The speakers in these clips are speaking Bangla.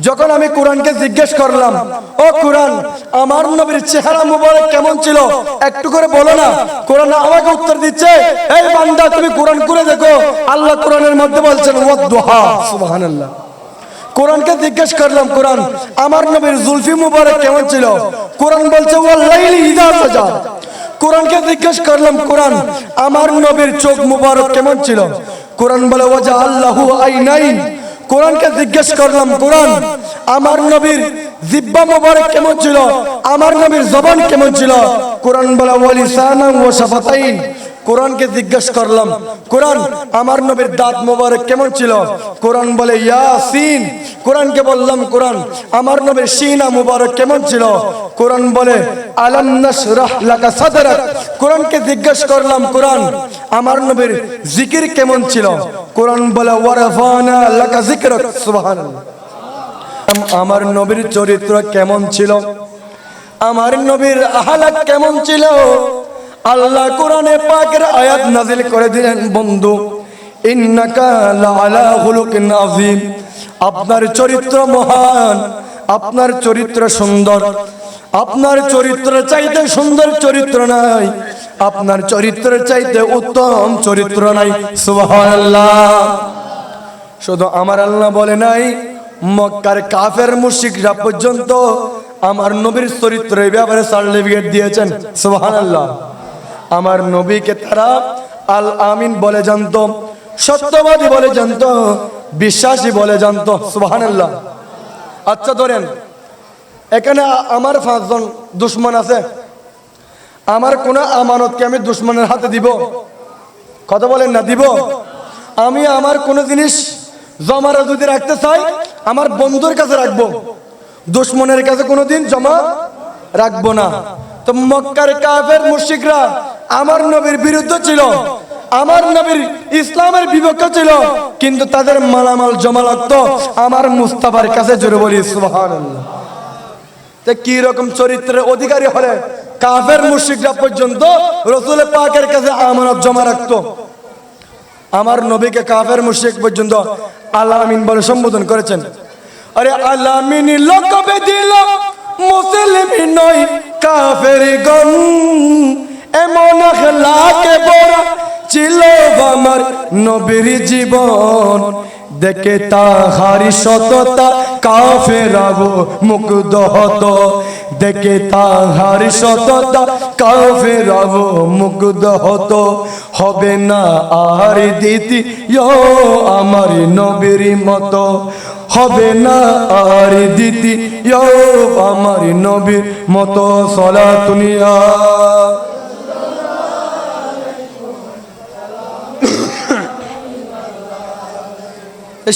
যখন আমি কোরআনকে জিজ্ঞেস করলাম, ও কোরআন, আমার নবীর চেহারা মুবারক কেমন ছিল? একটু করে বলো না। কোরআন আমাকে উত্তর দিচ্ছে, এই বান্দা, তুমি কোরআন করে দেখো। আল্লাহ কোরআনের মধ্যে বলছেন ওয়াদুহা সুবহানাল্লাহ। কোরআনকে জিজ্ঞেস করলাম, কোরআন, আমার নবীর জুলফি মুবারক কেমন ছিল? কোরআন বলছে ওয়াল্লাইলি ইযা সাজা। কোরআনকে জিজ্ঞেস করলাম, কোরআন, আমার নবীর চোখ মুবারক কেমন ছিল? কোরআন বলে, ওয়াজা আল্লাহু আইনাইন। কোরআনকে জিজ্ঞেস করলাম, কোরআন, আমার নবীর জিব্বা মোবারক কেমন ছিল? আমার নবীর জবান কেমন ছিল? কোরআন বলে ওয়ালিসানাম ও শাফাতাইন কোরআনকে জিজ্ঞেস করলাম, কোরআন, আমার নবীর দাঁত মোবারক কেমন ছিল? কোরআন বলে, ইয়াসিন। কোরআনকে বললাম, কোরআন, আমার নবীর সিনা মুবারক কেমন ছিল? কোরআন বলে, আলাম নাশরাহ লাকা সাদরাক। কোরআনকে জিজ্ঞেস করলাম, কোরআন আমার নবীর জিকির কেমন ছিল? কোরআন বলে আমার নবীর চরিত্র কেমন ছিল? আমার নবীর আহালাক কেমন ছিল? আল্লাহ কোরআনে পাকের আয়াত নাজিল করে দিলেন, বন্ধু আপনার চরিত্র মহান, আপনার চরিত্র সুন্দর। আপনার চরিত্র চাইতে সুন্দর চরিত্র নাই। আপনার চরিত্রের চাইতে উত্তম চরিত্র নাই, সুবহানাল্লাহ। শুধু আমার আল্লাহ বলে নাই, মক্কার কাফের মুশিকরা পর্যন্ত আমার নবীর চরিত্র এই ব্যাপারে সার্টিফিকেট দিয়েছেন, সুবহানাল্লাহ। আমার নবীকে তারা আল আমিন বলে জানত, সত্যবাদী বলে জানতো, বিশ্বাসী বলে জানতো, সুবহানাল্লাহ। আচ্ছা ধরেন, এখানে আমার পাঁচজন দুশ্মন আছে আমার কোন আমানতকে আমি দুশ্মনের হাতে দিব? কথা বলেন না, দিব? আমি আমার কোনো জিনিস জমারা যদি রাখতে চাই, আমার বন্ধুর কাছে রাখব। দুশ্মনের কাছে কোনোদিন জমা রাখব না। তো মক্কার কাফের মুশিকরা আমার নবীর বিরুদ্ধে ছিল, আমার নবীর ইসলামের বিপক্ষে ছিল, কিন্তু তাদের মালামাল জমা লাগতো আমার মুস্তাফার কাছে। জোরে বলি তে কি রকম চরিত্রের অধিকারী হলে কাফের মুশিকরা পর্যন্ত রসুল পাকের কাছে আমানত জমা রাখতো। আমার নবীকে কাফের মুশরিক পর্যন্ত আলামিন বলে সম্বোধন করেছেন। আরে আলামিন লোকবে দিল মুসলিম নয়, কাফের গন এমন আখলাকে বড় ছিল আমার নবীর জীবন। দেখে তাহারি সততা কাফেরাবো মুগ্ধ হতো। দেখে তাহার সততা কাফেরাবো মুগ্ধ হতো। হবে না আর দিতি আমার নবীর মতো। হবে না আর দিতি আমার নবীর মতো। সলা তুনিয়া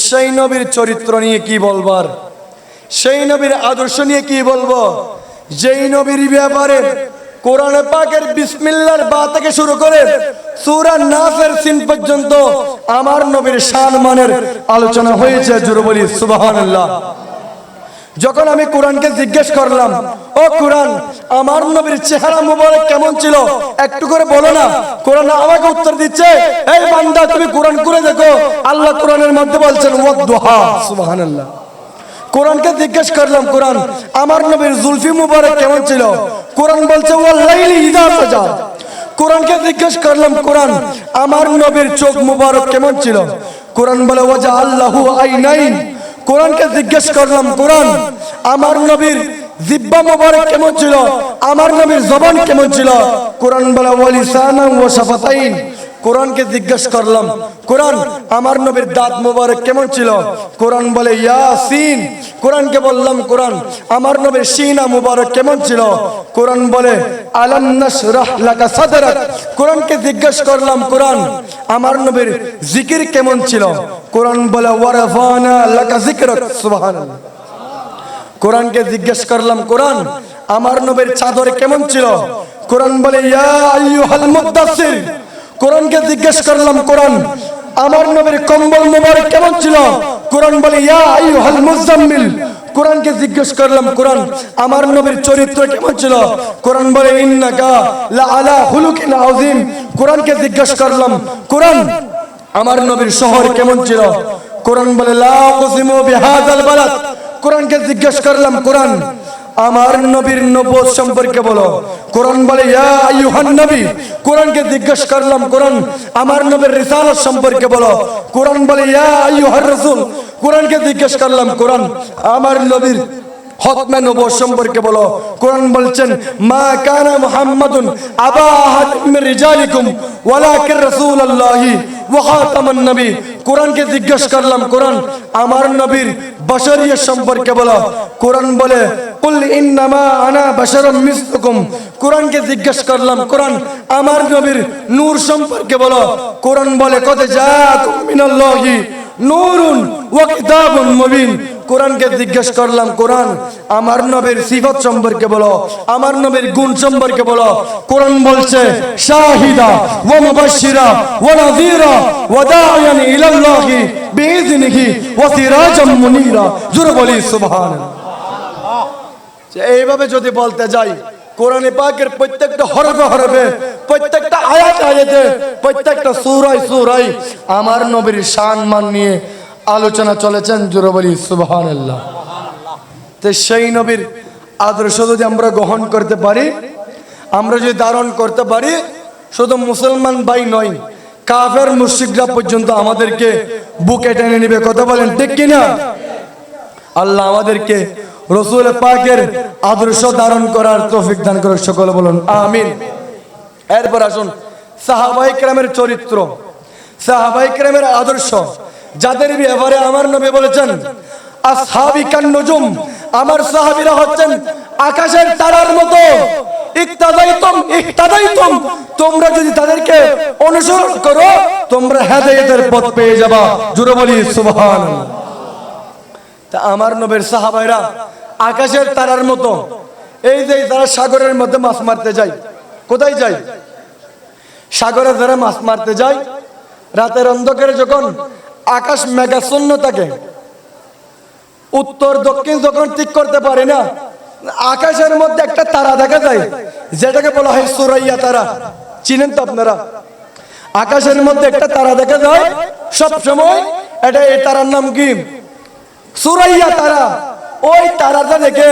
সেই নবীর চরিত্র নিয়ে কি বলবার? সেই নবীর আদর্শ নিয়ে কি বলব? যেই নবীর ব্যাপারে কোরআনে পাকের বিসমিল্লার বা থেকে শুরু করে সূরা নাসের সিন পর্যন্ত আমার নবীর শান মানের আলোচনা হয়েছে জুড়ে বলি, সুবহানাল্লাহ। যখন আমি কোরআনকে জিজ্ঞেস করলাম, ও কোরআন, আমার নবীর চেহারা মুবারক কেমন ছিল? একটু করে বলো না। কোরআন আমাকে উত্তর দিচ্ছে, এই বান্দা, তুমি কোরআন করে দেখো। আল্লাহ কোরআনের মধ্যে বলছেন ওয়াদুহা সুবহানাল্লাহ। কোরআনকে জিজ্ঞেস করলাম, কোরআন, আমার নবীর জুলফি মুবারক কেমন ছিল? কোরআন বলছে ওয়াল্লাইলি ইযা সাজা। কোরআনকে জিজ্ঞেস করলাম, কোরআন, আমার নবীর চোখ মুবারক কেমন ছিল? কোরআন বলে, ওয়াজা আল্লাহু আইনাইন। কোরআনকে জিজ্ঞেস করলাম, কোরআন, আমার নবীর জিব্বা মোবারক কেমন ছিল? আমার নবীর জবান কেমন ছিল? কোরআন বলে ওয়ালিসানাম ওয়া শাফাতাইন। কোরআনকে জিজ্ঞেস করলাম, কোরআন, আমার নবীর দাঁত মোবারক কেমন ছিল? কোরআন বলে, ইয়াসিন। কোরআনকে বললাম, কোরআন, আমার নবীর সিনা মুবারক কেমন ছিল? কোরআন বলে, আলাম নাশরাহ লাকা কোরআনকে জিজ্ঞেস করলাম, কোরআন, আমার নবীর জিকির কেমন ছিল? কোরআন বলে, ওয়ারাফানা লাকা যিকরাক সুবহানাল্লাহ। কোরআনকে জিজ্ঞেস করলাম, কোরআন, আমার নবীর চাদর কেমন ছিল? কোরআন বলে, ইয়া আইয়ুহাল মুদাসসির। কোরআনকে জিজ্ঞেস করলাম, কোরআন, আমার নবীর কম্বল মোবারক কেমন ছিল? কোরআন বলে, ইয়া আইয়ুহাল মুজাম্মিল কোরআনকে জিজ্ঞেস করলাম, কোরআন, আমার নবীর চরিত্র কেমন ছিল? কোরআন বলে, ইন্নাকা লা আলা হুলুকিন আযীম। কোরআনকে জিজ্ঞেস করলাম, কোরআন, আমার নবীর শহর কেমন ছিল? কোরআন বলে, লা উকসিমু বিহাযাল বালাদ। কোরআনকে জিজ্ঞেস করলাম, কোরআন আমার নবীর নবোধ সম্পর্কে বলো। কোরআন বলে নবী। কোরআনকে জিজ্ঞেস করলাম, কোরআন, আমার নবীর রিসাল সম্পর্কে বলো। কোরআন বলে, ইয়া রাসূল। কোরআনকে জিজ্ঞেস করলাম, কোরআন, আমার নবীর হতমে নবুয়ত সম্পর্কে বলো। কোরআন বলছেন, মা কানা মুহাম্মাদুন আবা আহাদ মিন রিজালিকুম, ওয়ালাকিন রাসূলুল্লাহি ওয়া খাতামান নবী। কোরআনকে জিজ্ঞেস করলাম, কোরআন, আমার নবীর বশরিয়ত সম্পর্কে বলো। কোরআন বলে, কুল ইন্নামা আনা বাশারুম মিসলুকুম। কোরআনকে জিজ্ঞেস করলাম, কোরআন, আমার নবীর নূর সম্পর্কে বলো। কোরআন বলে কত জাআকুম মিনাল্লাহি নূরুন ওয়া কিতাবুন মুবিন। কোরআনকে জিজ্ঞেস করলাম, কোরআন, আমার নবীর সিফত সম্পর্কে বলো, আমার নবীর গুণ সম্পর্কে বলো। কোরআন বলছে, শাহিদা ওয়া মুবাশশিরা ওয়া নাযীরা ওয়া দা'iয়ান ইলাল্লাহি বিইذنিহি ওয়া সিরাজাম মুনীরা। জোরে বলি, সুবহানাল্লাহ। এইভাবে যদি বলতে যাই, কোরআনে পাকের প্রত্যেকটা হরফে হরফে, প্রত্যেকটা আয়াত আয়াতে, প্রত্যেকটা সূরায় সূরায় আমার নবীর মান নিয়ে আলোচনা চলেছেন জোরে বলি সুবহানাল্লাহ। তো সেই নবীর আদর্শ যদি আমরা গ্রহণ করতে পারি, আমরা যদি ধারণ করতে পারি, শুধু মুসলমান ভাই নয়, কাফের মুশরিকরা পর্যন্ত আমাদেরকে বুকে টেনে নেবে। কথা বলেন ঠিক কিনা? আল্লাহ আমাদেরকে রসুল পাকের আদর্শ ধারণ করার তৌফিক দান করে সকলে বলুন, আমিন। এরপর আসুন সাহাবাই ক্রামের চরিত্র। সাহাবাই ক্রামের আদর্শ। যাদের ব্যাপারে আমার নবী বলেছেন আমার সাহাবীরা হচ্ছেন আকাশের তারার মতো। তোমরা যদি তাদেরকে অনুসরণ করো, তোমরা হেদায়েতের পথ পেয়ে যাবা। জুরে বলি, সুবহানাল্লাহ। তা আমার নবীর সাহাবাইরা আকাশের তারার মতো, এই যে তারা সাগরের মধ্যে মাছ মারতে যায়, কোথায় যায়? সাগরে যারা মাছ মারতে যায়, রাতের অন্ধকারে যখন আকাশ মেঘাচ্ছন্ন থাকে উত্তর, দক্ষিণ যখন ঠিক করতে পারে না, আকাশের মধ্যে একটা তারা দেখা যায়, যেটাকে বলা হয় সুরাইয়া তারা। চিনেন তো আপনারা? আকাশের মধ্যে একটা তারা দেখা যায় সব সময় এটা এই তারার নাম কি? সুরাইয়া তারা। ওই তারাটা দেখে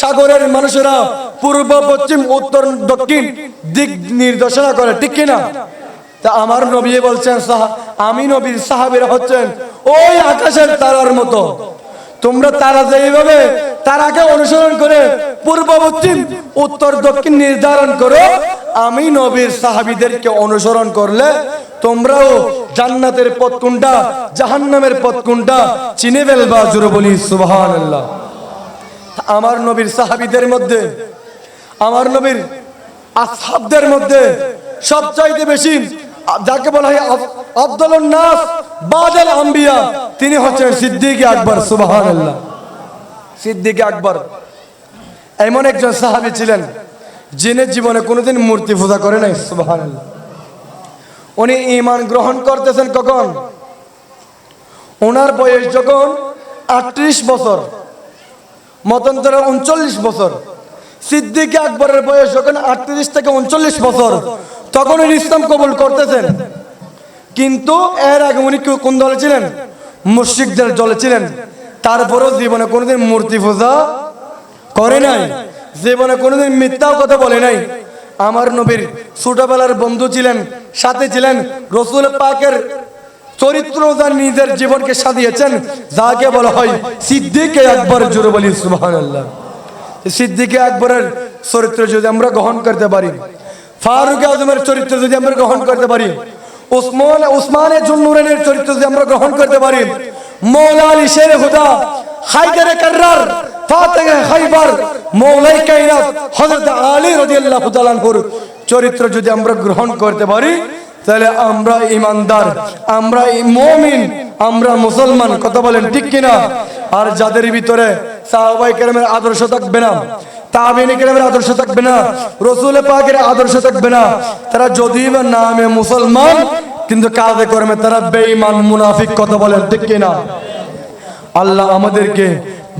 সাগরের মানুষেরা পূর্ব, পশ্চিম, উত্তর, দক্ষিণ দিক নির্দেশনা করে, ঠিক কিনা? তা আমার নবী বলছেন আমি নবীর সাহাবীরা হচ্ছেন ওই আকাশের তারার মতো। তোমরা তারা যেইভাবে তারাকে অনুসরণ করে পূর্ব পশ্চিম উত্তর, দক্ষিণ নির্ধারণ করো, আমি নবীর সাহাবীদেরকে অনুসরণ করলে তোমরাও জান্নাতের পথ কোনটা জাহান্নামের পথ কোনটা চিনে ফেলবা জুড়ে বলি সুবহানাল্লাহ আমার নবীর সাহাবিদের মধ্যে, আমার নবীর আসহাবদের মধ্যে সবচাইতে বেশি যাকে বলা হয় আব- আব্দুল নাস, বাদল আম্বিয়া, তিনি হচ্ছেন সিদ্দিক আকবর, সুবহানাল্লাহ। সিদ্দিক আকবর এমন একজন সাহাবী ছিলেন, যিনি জীবনে কোনোদিন মূর্তি পূজা করে নাই, সুবহানাল্লাহ। উনি ইমান গ্রহণ করতেছেন কখন? ওনার বয়স যখন আটত্রিশ বছর, মতন্তর উনচল্লিশ বছর। সিদ্দিক আকবরের বয়স যখন আটত্রিশ থেকে উনচল্লিশ বছর তখন উনি ইসলাম কবুল করতেছেন। কিন্তু এর আগে উনি কোন দলে ছিলেন? মুশরিকদের দলে ছিলেন। তারপরেও জীবনে কোনোদিন মূর্তি পূজা করে নাই। জীবনে কোনোদিন মিথ্যাও কথা বলে নাই। আমার নবীর ছোটবেলার বন্ধু ছিলেন সাথে ছিলেন রসুল পাকের চরিত্র যার নিজের জীবনকে সাজিয়েছেন যাকে বলা হয় সিদ্দিকে একবার জোরে বলি সুবহানাল্লাহ। সিদ্দিকে একবারের চরিত্র যদি আমরা গ্রহণ করতে পারি ফারুক আজমের চরিত্র যদি আমরা গ্রহণ করতে পারি উসমান উসমানের জুন্নুরানের চরিত্র যদি আমরা গ্রহণ করতে পারি, মৌলা আলী শের হুদা, হায়দারে কার্রার ফাতেহ খাইবার, মৌলাই কায়নাত হযরত আলী রাদিয়াল্লাহু তাআলা চরিত্র যদি আমরা গ্রহণ করতে পারি, তাহলে আমরা ইমানদার, আমরা মুমিন, আমরা মুসলমান, কথা বলেন ঠিক কিনা? আর যাদের ভিতরে সাহাবাই কেরামের আদর্শ থাকবে না পাকের আদর্শ তারা যদিও বা নামে মুসলমান, কিন্তু তারা বেঈমান মুনাফিক কথা আল্লাহ আমাদেরকে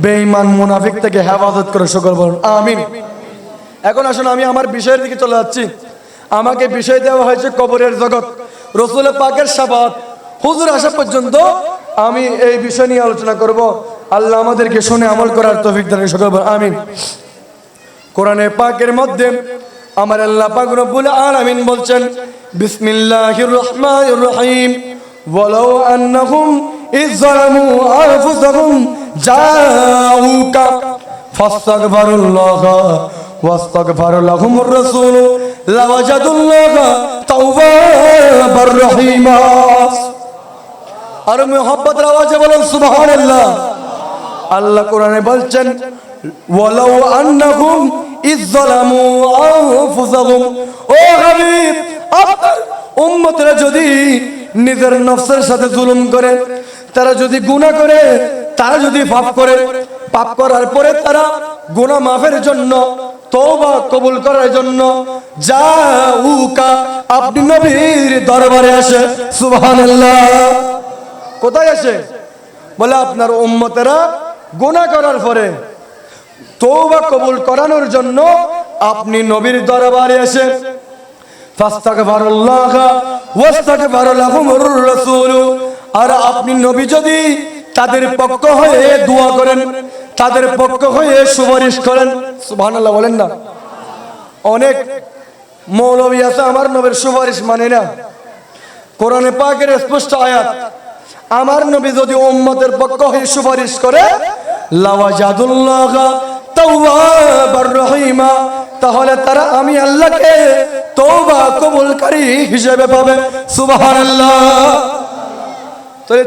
বেঈমান মুনাফিক থেকে হেফাজত করে, সকল বলুন, আমিন। এখন আসুন, আমি আমার বিষয়ের দিকে চলে যাচ্ছি। আমাকে বিষয় দেওয়া হয়েছে কবরের জগৎ, রসুল পাকের সাবাত। হুজুর আসা পর্যন্ত আমি এই বিষয় নিয়ে আলোচনা করব। আল্লাহ আমাদেরকে শুনে আমল করার তৌফিক দান সকল আমিন। কোরআনে পাকের মধ্যে আমার আল্লাহ পাক রব্বুল আলামিন বলছেন, বিসমিল্লাহির রহমানির রহিম। ওয়ালাউ আন্নাহুম ইয যালামু আনফুসাহুম জাউকা ফাস্তাগফিরুল্লাহ ওয়াস্তাগফার লাহুমুর রাসূল লাওয়াজাদুল্লাহ তাওয়াবার রহিমা আর মোহাম্মদ আওয়াজে বলেন, সুবহানাল্লাহ। আল্লাহ কোরআনে বলছেন, ওয়ালাউ আন্নাহুম আনফুসাহুম। ও হাবিব, আপনার যদি নিজের নফসের সাথে জুলুম করে, তারা যদি গুনাহ করে, তারা যদি পাপ করে, পাপ করার পরে তারা গুনাহ মাফের জন্য, তওবা কবুল করার জন্য জাউকা আপনি নবীর দরবারে আসে, সুবহানাল্লাহ। কোথায় আসে? বলে আপনার উম্মতেরা গুনাহ করার পরে। তৌবা কবুল করানোর জন্য আপনি নবীর দরবারে এসে আর আপনি নবী যদি তাদের পক্ষ হয়ে দোয়া করেন, তাদের পক্ষ হয়ে সুপারিশ করেন বলেন না। অনেক মৌলবী আছে, আমার নবীর সুপারিশ মানে না। কোরআনে পাকের স্পষ্ট আয়াত, আমার নবী যদি উম্মতের পক্ষ হয়ে সুপারিশ করে তাহলে তারা আমি আল্লাহকে তওবা কবুলকারী হিসেবে পাবে। সুবহানাল্লাহ।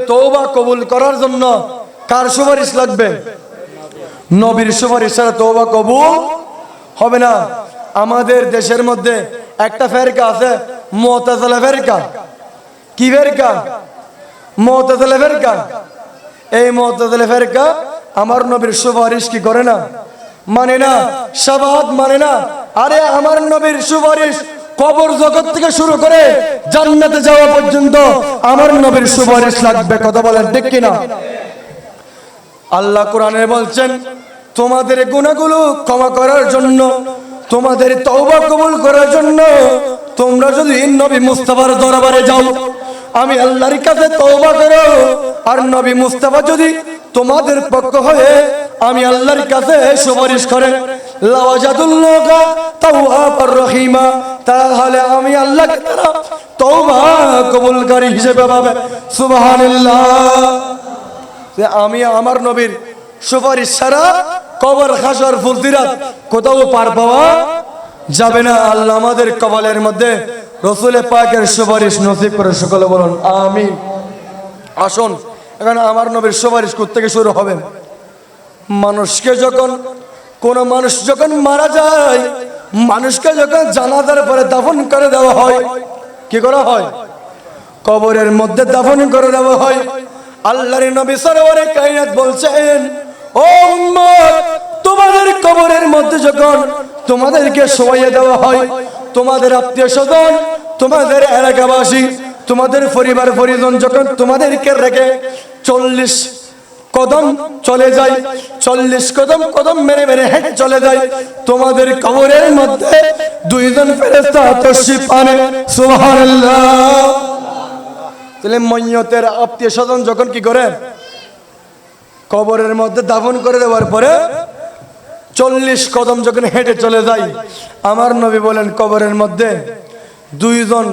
তওবা কবুল করার জন্য কার সুপারিশ লাগবে? নবীর সুপারিশ ছাড়া তওবা কবুল হবে না। আমাদের দেশের মধ্যে একটা ফেরকা আছে, মুতাজিলা ফেরকা। কি ফেরকা? মুতাজিলা ফেরকা। এই মুতাজিলা ফেরকা আমার নবীর সুপারিশ কি করে না? মানে না শাবাদ মানে না? আরে আমার নবীর সুপারিশ কবর জগৎ থেকে শুরু করে জান্নাতে যাওয়া পর্যন্ত আমার নবীর সুপারিশ লাগবে, কথা বলেন ঠিক কিনা? আল্লাহ কোরআনে বলছেন, তোমাদের গুণাগুলো ক্ষমা করার জন্য, তোমাদের তওবা কবুল করার জন্য তোমরা যদি নবী মুস্তাফার দরবারে যাও, আমি আল্লাহর কাছে তওবা করো, আর নবী মুস্তাফা যদি তোমাদের পক্ষ হয়ে আমি আল্লাহর কাছে সুপারিশ তাওয়াবার রহিমা। তাহলে আমি আল্লাহ তওবা কবুলকারী হিসেবে পাবে। যে আমি আমার নবীর সুপারিশ ছাড়া কবর খাসর ফুলতিরাত কোথাও পার পাওয়া যাবে না। আল্লাহ আমাদের কবলের মধ্যে রসুলের পাকের সুপারিশ নসিব করে সকলে বলুন আমি আসুন। এখানে আমার নবীর সুপারিশ থেকে শুরু হবে। মানুষকে যখন, কোন মানুষ যখন মারা যায়, মানুষকে যখন জানাজার পরে দাফন করে দেওয়া হয়, কি করা হয়? কবরের মধ্যে দাফন করে দেওয়া হয়। আল্লাহর নবী সরোবরে কায়নাত বলছেন, ও উম্মত, তোমাদের কবরের মধ্যে যখন তোমাদেরকে শোয়াইয়ে দেওয়া হয়, তোমাদের আত্মীয় স্বজন তোমাদের এলাকাবাসী, তোমাদের পরিবার পরিজন যখন তোমাদেরকে রেখে চল্লিশ কদম চলে যাই, চল্লিশ কদম কদম মেরে মেরে হেঁটে চলে যায় তোমাদের কবরের মধ্যে দুইজন ফেরেস্তা মৈয়তের আত্মীয় স্বজন যখন কি করে? কবরের মধ্যে দাফন করে দেওয়ার পরে চল্লিশ কদম যখন হেঁটে চলে যায় আমার নবী বলেন, কবরের মধ্যে দুইজন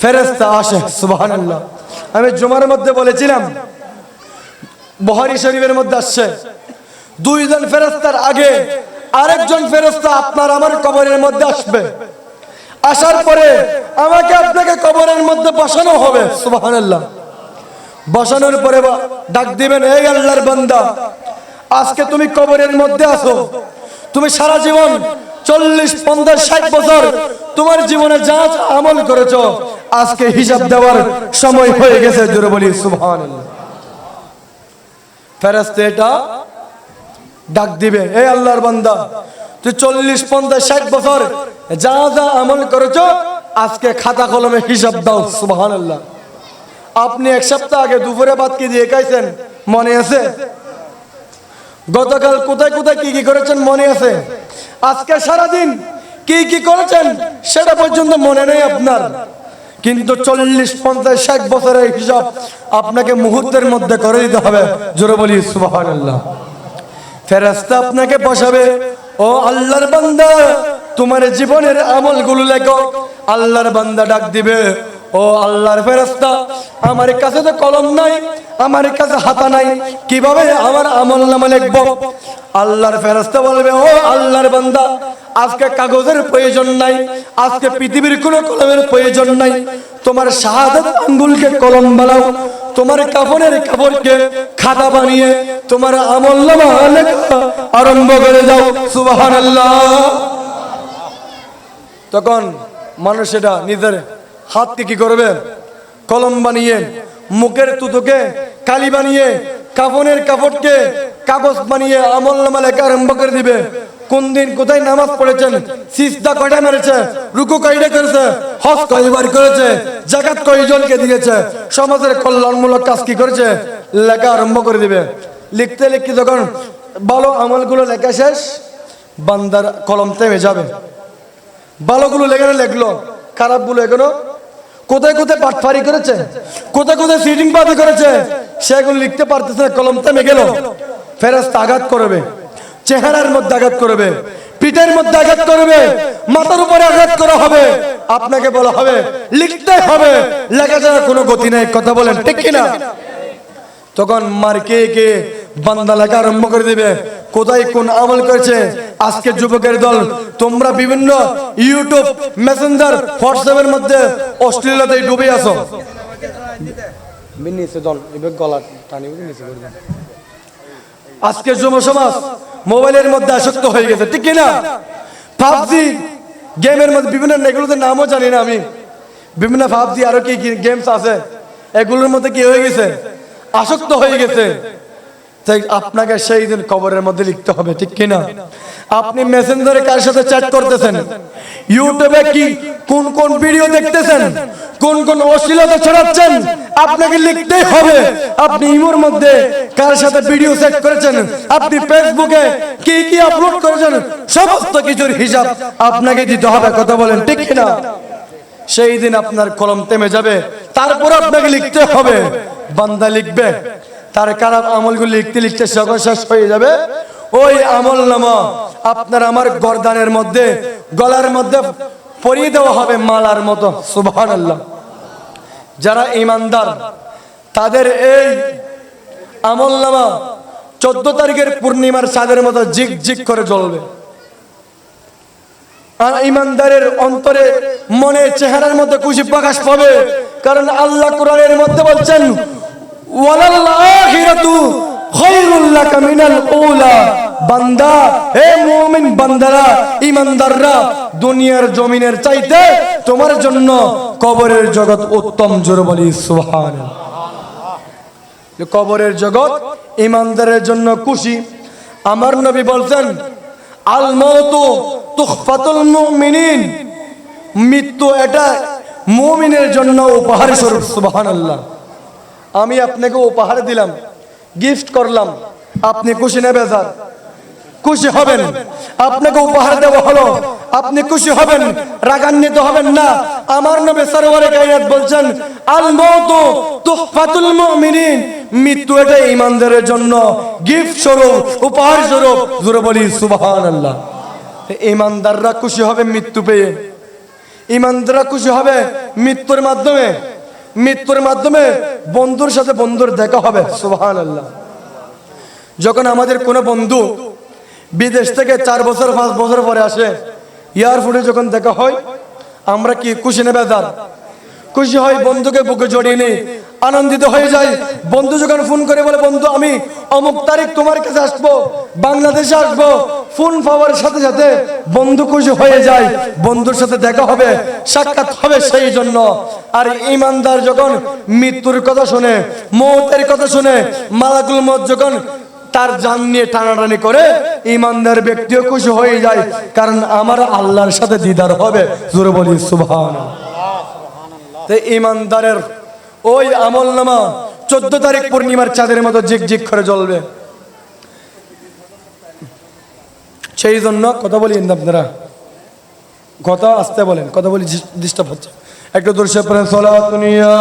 ফেরেস্তা আসে, সুবহানাল্লাহ। আমি জুমার মধ্যে বলেছিলাম বহারি শরীফের মধ্যে আসছে। দুইজন ফেরেস্তার আগে আরেকজন ফেরেস্তা আপনার আমার কবরের মধ্যে আসবে। আসার পরে আমাকে আপনাকে কবরের মধ্যে বসানো হবে, সুবহানাল্লাহ। বসানোর পরে ডাক দিবেন, এই আল্লাহর বান্দা, আজকে তুমি কবরের মধ্যে আসো তুমি সারা জীবন চল্লিশ, পঞ্চাশ, ষাট বছর তোমার জীবনে যা আমল করেছ, আজকে হিসাব দেওয়ার সময় হয়ে গেছে, জোরে বলি, সুবহানাল্লাহ। ফেরেস্তে এটা ডাক দিবে এই আল্লাহর বান্দা, তুই চল্লিশ, পঞ্চাশ, ষাট বছর যা যা আমল করেছ, আজকে খাতা কলমে হিসাব দাও সুবাহান আল্লাহ আপনি এক সপ্তাহ আগে দুপুরে ভাত কি দিয়ে খাইছেন? মনে আছে? গতকাল কোথায় কোথায় কি কি করেছেন? মনে আছে? আজকে সারাদিন কি কি করেছেন? সেটা পর্যন্ত মনে নেই আপনার। কিন্তু চল্লিশ, পঞ্চাশ, ষাট বছরের হিসাব আপনাকে মুহূর্তের মধ্যে করে দিতে হবে। জোরে বলি সুবাহ ফেরাস্তা আপনাকে বসাবে, ও আল্লাহর বান্দা, তোমার জীবনের আমলগুলো লেখো। আল্লাহর বান্দা ডাক দিবে ও আল্লাহর ফেরাস্তা আমার কাছে তো কলম নাই, আমার কাছে হাতা নাই, কীভাবে আমার আমল নামা লিখব? আল্লাহর ফেরাস্তা বলবে, ও আল্লাহর বান্দা, আজকে কাগজের প্রয়োজন নাই, আজকে পৃথিবীর কোনো কলমের প্রয়োজন নাই, তোমার শাহাদাত আঙ্গুলকে কলম বানাও, তোমার কাপড়ের কাপড়কে খাতা বানিয়ে তোমার আমল নামা লেখা আরম্ভ করে দাও, সুবহানাল্লাহ। তখন মানুষ এটা নিজের হাতকে কি করবে কলম বানিয়ে, মুখের তুতুকে কালি বানিয়ে, কাফনের কাপড়কে কাগজ বানিয়ে আমল নামা লেখা আরম্ভ করে দিবে। কোন দিন কোথায় নামাজ পড়েছেন? সিজদা কয়টা মেরেছে? রুকু কয়টা করেছে? হজ কয়বার করেছে? জাকাত কয়জনকে দিয়েছে? সমাজের কল্যাণমূলক কাজ কি করেছে? লেখা আরম্ভ করে দিবে। লিখতে লিখতে যখন ভালো আমলগুলো লেখা শেষ, বান্দার কলম থেমে যাবে। ভালোগুলো লেখানো লেখলো, খারাপগুলো এখনও কোথায় কোথায় পাটফারি করেছে? কোথায় কোথায় সিটিং পাতি করেছে সেগুলো লিখতে পারতেছে না, কলম থেমে গেল। ফেরাস্ত আঘাত করবে চেহারার মধ্যে আঘাত করবে পিঠের মধ্যে আঘাত করবে মাথার উপরে আঘাত করা হবে আপনাকে বলা হবে লিখতে হবে। লেখা যাওয়ার কোনো গতি নেই কথা বলেন ঠিক কিনা? তখন মার কে কে বান্দা লেখা আরম্ভ করে দিবে? কোথায় কোন আমল করেছে? আজকে যুবকের দল তোমরা বিভিন্ন ইউটিউব মেসেঞ্জার হোয়াটসঅ্যাপের মধ্যে অশ্লীলতায় ডুবে আসো। আজকে যুব সমাজ মোবাইলের মধ্যে আসক্ত হয়ে গেছে ঠিক কিনা? পাবজি গেমের মধ্যে বিভিন্ন এগুলোতে নামও জানি না আমি। বিভিন্ন পাবজি আরও কি কি গেমস আছে এগুলোর মধ্যে কি হয়ে গেছে? আসক্ত হয়ে গেছে। তাই আপনাকে সেই দিন কবরের মধ্যে লিখতে হবে, ঠিক কিনা? আপনি মেসেঞ্জারে কার সাথে চ্যাট করতেছেন? ইউটিউবে কি কোন কোন ভিডিও দেখতেছেন? কোন কোন অশ্লীলতা ছড়াচ্ছেন? আপনাকে লিখতেই হবে, আপনি ইমোর মধ্যে কার সাথে ভিডিও সেট করেছেন? আপনি ফেসবুকে কি কি আপলোড করেছেন? সমস্ত কিছুর হিসাব আপনাকে দিতে হবে, কথা বলেন, ঠিক কিনা? সেই দিন আপনার কলম থেমে যাবে, তারপর আপনাকে লিখতে হবে, বান্দা লিখবে তার খারাপ আমলগুলো লিখতে লিখতে যখন শেষ হয়ে যাবে। ওই আমল নামা আপনার আমার গরদানের মধ্যে, গলার মধ্যে পরিয়ে দেওয়া হবে মালার মতো সুবহান আল্লাহ যারা ইমানদার তাদের এই আমল নামা চোদ্দ তারিখের পূর্ণিমার চাঁদের মতো জিক জিক করে জ্বলবে। আর ইমানদারের অন্তরে মনে চেহারার মধ্যে খুশি প্রকাশ পাবে, কারণ আল্লাহ কোরআনের মধ্যে বলছেন দুনিয়ার জমিনের চাইতে তোমার জন্য কবরের জগৎ উত্তম জোর বলি, সুবহানাল্লাহ। কবরের জগৎ ইমানদারের জন্য খুশি। আমার নবী বলছেন আল মৃত্যু এটা মুমিনের জন্য উপহার স্বরূপ, সুবহানাল্লাহ। আমি আপনাকে উপহার দিলাম গিফট করলাম। আপনি খুশি নেবে স্যার খুশি হবেন। আপনাকে উপহার দেওয়া হলো। আপনি খুশি হবেন, রাগান্বিত হবেন না। আমার নবী সরওয়ারে কায়নাত বলছেন আল মাউতু তুহফাতুল মুমিনিন। মৃত্যু এটা ইমানদারের জন্য। গিফট স্বরূপ, উপহার স্বরূপ। জোরে বলি, সুবহানাল্লাহ। ইমানদাররা খুশি হবে মৃত্যু পেয়ে। ইমানদাররা খুশি হবে মৃত্যুর মাধ্যমে। মৃত্যুর মাধ্যমে বন্ধুর সাথে বন্ধুর দেখা হবে, সুবহানাল্লাহ। যখন আমাদের কোনো বন্ধু বিদেশ থেকে চার বছর, পাঁচ বছর পরে আসে এয়ারপোর্টে যখন দেখা হয়, আমরা কি খুশি নেবে তার খুশি হয় বন্ধুকে বুকে জড়িয়ে নেই আনন্দিত হয়ে যায় বন্ধু যখন ফোন করে বলে বন্ধু আমি অমুক তারিখ তোমার কাছে আসব বাংলাদেশে আসব। ফোন পাওয়ার সাথে সাথে বন্ধু খুশি হয়ে যায় বন্ধুর সাথে দেখা হবে সাক্ষাৎ হবে সেই জন্য। আর ইমানদার যখন মৃত্যুর কথা শুনে মৌতের কথা শুনে মালাকুল মত যখন তার জান নিয়ে টানাটানি করে ইমানদার ব্যক্তিও খুশি হয়ে যায়। কারণ আমার আল্লাহর সাথে দিদার হবে। জোরে বলি সুবহান ইমানদারের ওই আমল নামা চোদ্দ তারিখ পূর্ণিমার চাঁদের মতো জিক করে জ্বলবে। সেই জন্য কথা বলি আপনারা। কথা আসতে বলেন, কথা বলি ডিস্টার্ব হচ্ছে। একটু দর্শক সলাতুনিয়া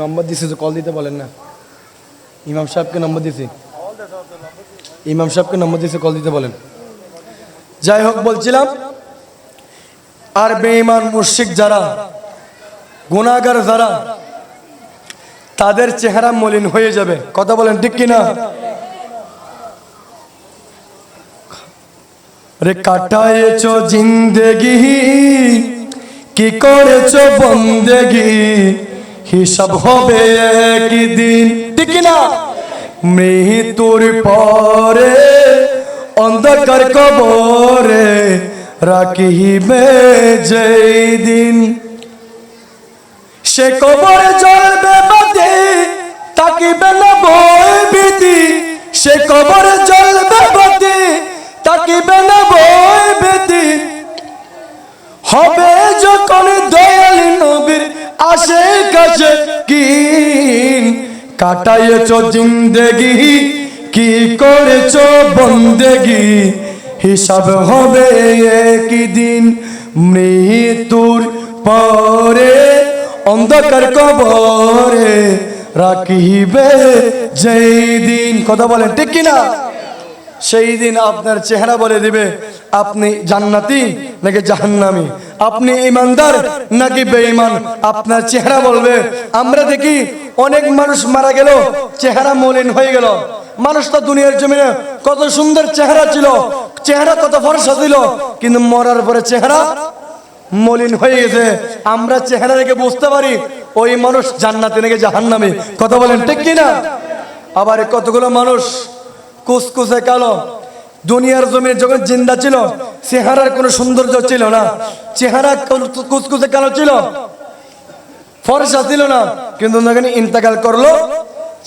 নম্বর দিছি তো কল দিতে বলেন না। ইমাম সাহেবকে নম্বর দিছি। ইমাম সাহেবকে নম্বর দিয়েছে, কল দিতে বলেন। যাই হোক, বলছিলাম, আর বেঈমান মুশিক যারা গুণাগার যারা, তাদের চেহারা মলিন হয়ে যাবে। কথা বলেন ঠিক কিনা? রে কাটায়েছো জিন্দেগি, কি করেছ বন্দেগি, হিসাব হবে একদিন। ঠিক কিনা? মৃত্যুর পরে অন্ধকার কবরে রাখিবে যেই দিন সে কবরে জ্বলবে বাদে তাকিবে না বই ভীতি। সে কবরে জ্বলবে বাদে তাকিবে না বই ভীতি। হবে যখন দয়াল নবীর আসে কাছে কিন। কাটাইছ জিন্দেগি, কি করেছ বন্দেগি? হিসাব হবে একদিন মৃত্যুর পরে অন্ধকার কবরে রাখিবে যেই দিন। কথা বলেন, ঠিক কিনা? সেই দিন আপনার চেহারা বলে দিবে, আপনি জান্নাতি নাকি জাহান্নামি? আপনি ইমানদার নাকি বেঈমান? আপনার চেহারা বলবে, আমরা দেখি অনেক মানুষ মারা গেল, চেহারা মলিন হয়ে গেল। মানুষ তো দুনিয়ার জমিনে কত সুন্দর চেহারা ছিল, চেহারা কত ফর্সা ছিল, কিন্তু মরার পরে চেহারা মলিন হয়ে গেছে। আমরা চেহারা দেখে বুঝতে পারি, ওই মানুষ জান্নাতি নাকি জাহান্নামি। কথা বলেন ঠিক কিনা? আবার কতগুলো মানুষ কুসকুসে কালো। দুনিয়ার জমিনে যখন জিন্দা ছিল, চেহারার কোনো সৌন্দর্য ছিল না। চেহারা কুসকুসে কালো ছিল। ফরসা ছিল না। কিন্তু ইন্তেকাল করল,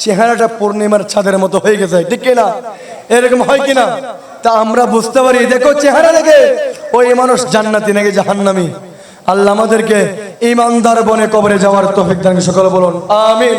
চেহারাটা পূর্ণিমার ছাদের মতো হয়ে গেছে। ঠিক কিনা? এরকম হয় কিনা? তা আমরা বুঝতে পারি। দেখো চেহারা দেখে, ওই মানুষ জান্নাতি নাকি জাহান্নামি? আল্লাহ আমাদেরকে ইমানদার বনে কবরে যাওয়ার তৌফিক দান সকলে বলুন। আমিন।